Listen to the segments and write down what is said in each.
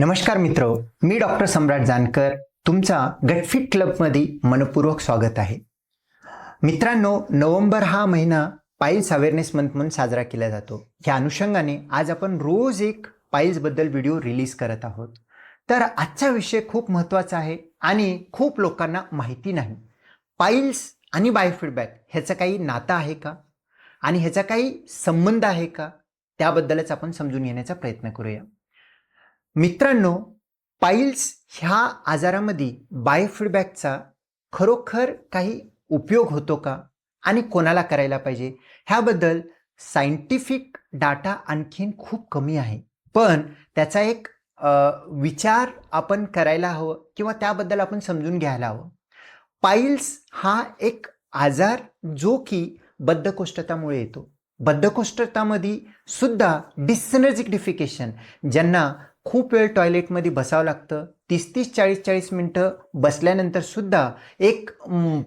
नमस्कार मित्र मी डॉक्टर सम्राट जानकर. तुमचा गटफिट क्लबमध्ये मनपूर्वक स्वागत आहे. मित्रांनो नोव्हेंबर हा महिना पाईल्स अवेअरनेस मंथ म्हणून साजरा केला जातो. या अनुषंगाने आज आपण रोज एक पाईल्सबद्दल व्हिडिओ रिलीज करत आहोत. तर आजचा विषय खूप महत्त्वाचा आहे आणि खूप लोकांना माहिती नाही. पाईल्स आणि बायोफीडबॅक ह्याचं काही नातं आहे का? आणि ह्याचा काही संबंध आहे का? त्याबद्दलच आपण समजून घेण्याचा प्रयत्न करूया. मित्रांनो पाईल्स ह्या आजारामध्ये बायोफीडबॅकचा खरोखर काही उपयोग होतो का? आणि कोणाला करायला पाहिजे? ह्याबद्दल सायंटिफिक डाटा आणखीन खूप कमी आहे. पण त्याचा एक विचार आपण करायला हवं किंवा त्याबद्दल आपण समजून घ्यायला हवं. पाईल्स हा एक आजार जो की बद्धकोष्ठतामुळे येतो. बद्धकोष्ठतामध्ये सुद्धा डिसनर्जिक ज्यांना खूप वेळ टॉयलेटमध्ये बसावं लागतं. तीस तीस चाळीस चाळीस मिनटं बसल्यानंतर सुद्धा एक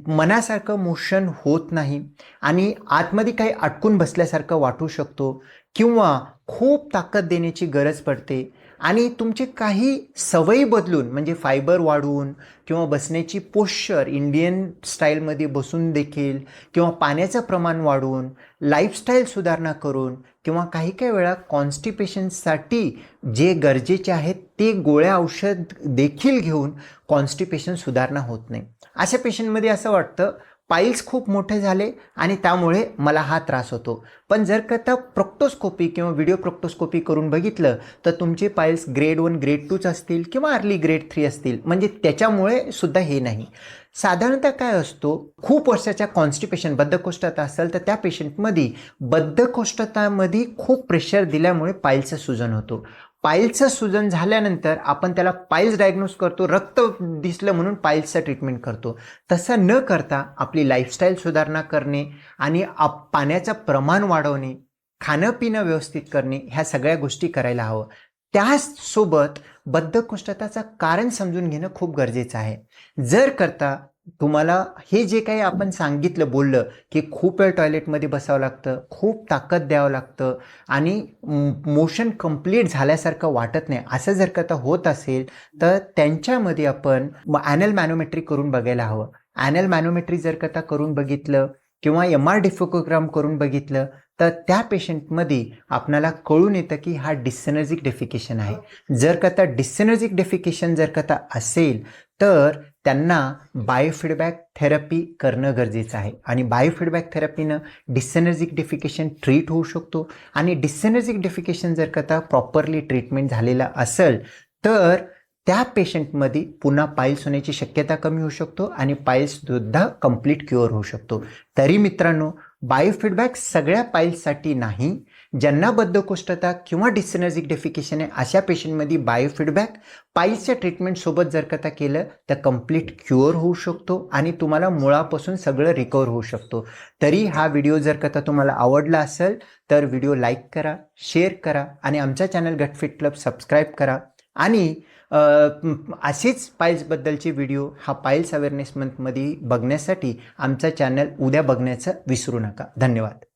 मनासारखं मोशन होत नाही. आणि आतमध्ये काही अटकून बसल्यासारखं वाटू शकतो किंवा खूप ताकद देण्याची गरज पडते. आणि तुमचे काही सवयी बदलून म्हणजे फायबर वाढवून किंवा बसण्याची पोश्चर इंडियन स्टाईलमध्ये बसून देखील किंवा पाण्याचं प्रमाण वाढवून लाईफस्टाईल सुधारणा करून किंवा काही काही वेळा कॉन्स्टिपेशनसाठी जे गरजेचे आहेत ते गोळ्या औषध देखील घेऊन कॉन्स्टिपेशन सुधारणा होत नाही. अशा पेशंटमध्ये असं वाटतं पाईल्स खूप मोठे झाले आणि त्यामुळे मला हा त्रास होतो. पण जर का त्या प्रोक्टोस्कोपी किंवा व्हिडिओ प्रोक्टोस्कोपी करून बघितलं तर तुमचे पाईल्स ग्रेड वन ग्रेड टूच असतील किंवा अर्ली ग्रेड थ्री असतील. म्हणजे त्याच्यामुळे सुद्धा हे नाही. साधारणतः काय असतो खूप वर्षाच्या कॉन्स्टिपेशन बद्धकोष्ठता असेल तर त्या पेशंटमध्ये बद्धकोष्ठतामध्ये खूप प्रेशर दिल्यामुळे पाईलचं सुजन होतो. पाईल्सचं सुजन झाल्यानंतर आपण त्याला पाईल्स डायग्नोज करतो रक्त दिसलं म्हणून पाईल्सचं ट्रीटमेंट करतो. तसं न करता आपली लाईफस्टाईल सुधारणा करणे आणि आप पाण्याचं प्रमाण वाढवणे खाणं पिणं व्यवस्थित करणे ह्या सगळ्या गोष्टी करायला हवं. त्याचसोबत बद्धकोष्ठताचं कारण समजून घेणं खूप गरजेचं आहे. जर करता तुम्हाला हे जे काही आपण सांगितलं बोललं की खूप वेळ टॉयलेटमध्ये बसावं लागतं खूप ताकद द्यावं लागतं आणि मोशन कंप्लीट झाल्यासारखं वाटत नाही असं जर का होत असेल तर त्यांच्यामध्ये आपण ॲनल मॅनोमेट्री करून बघायला हवं. ॲनल मॅनोमेट्री जर का करून बघितलं किंवा एम आर डिफोकोग्राम करून बघितलं तर त्या पेशंटमध्ये आपणाला कळून येतं की हा डिस्सेनर्जिक डेफिकेशन आहे. जर का त्या डिस्सेनर्जिक डेफिकेशन जर का असेल तर त्यांना बायोफीडबॅक थेरपी करणं गरजेचं आहे. आणि बायोफीडबॅक थेरपीनं डिसेनर्जिक डेफिकेशन ट्रीट होऊ शकतो. आणि डिसेनर्जिक डेफिकेशन जर का प्रॉपरली ट्रीटमेंट झालेलं असेल तर त्या पेशंटमध्ये पुन्हा पाईल्स होण्याची शक्यता कमी होऊ शकतो आणि पाईल्ससुद्धा कंप्लीट क्युअर होऊ शकतो. तरी मित्रांनो बायोफीडबॅक सगळ्या पाईल्ससाठी नाही. ज्यांना बद्धकोष्ठता किंवा डिसनर्जिक डेफिकेशन आहे अशा पेशंटमध्ये बायोफीडबॅक पाईल्सच्या ट्रीटमेंटसोबत जर का केलं तर कंप्लीट क्युअर होऊ शकतो आणि तुम्हाला मुळापासून सगळं रिकवर होऊ शकतो. तरी हा व्हिडिओ जर का तुम्हाला आवडला असेल तर व्हिडिओ लाईक करा शेअर करा आणि आमचा चॅनल गटफिट क्लब सबस्क्राईब करा. आणि असेच पाईल्सबद्दलचे व्हिडिओ हा पाईल्स अवेअरनेस मंथमध्ये बघण्यासाठी आमचा चॅनल उद्या बघण्याचं विसरू नका. धन्यवाद.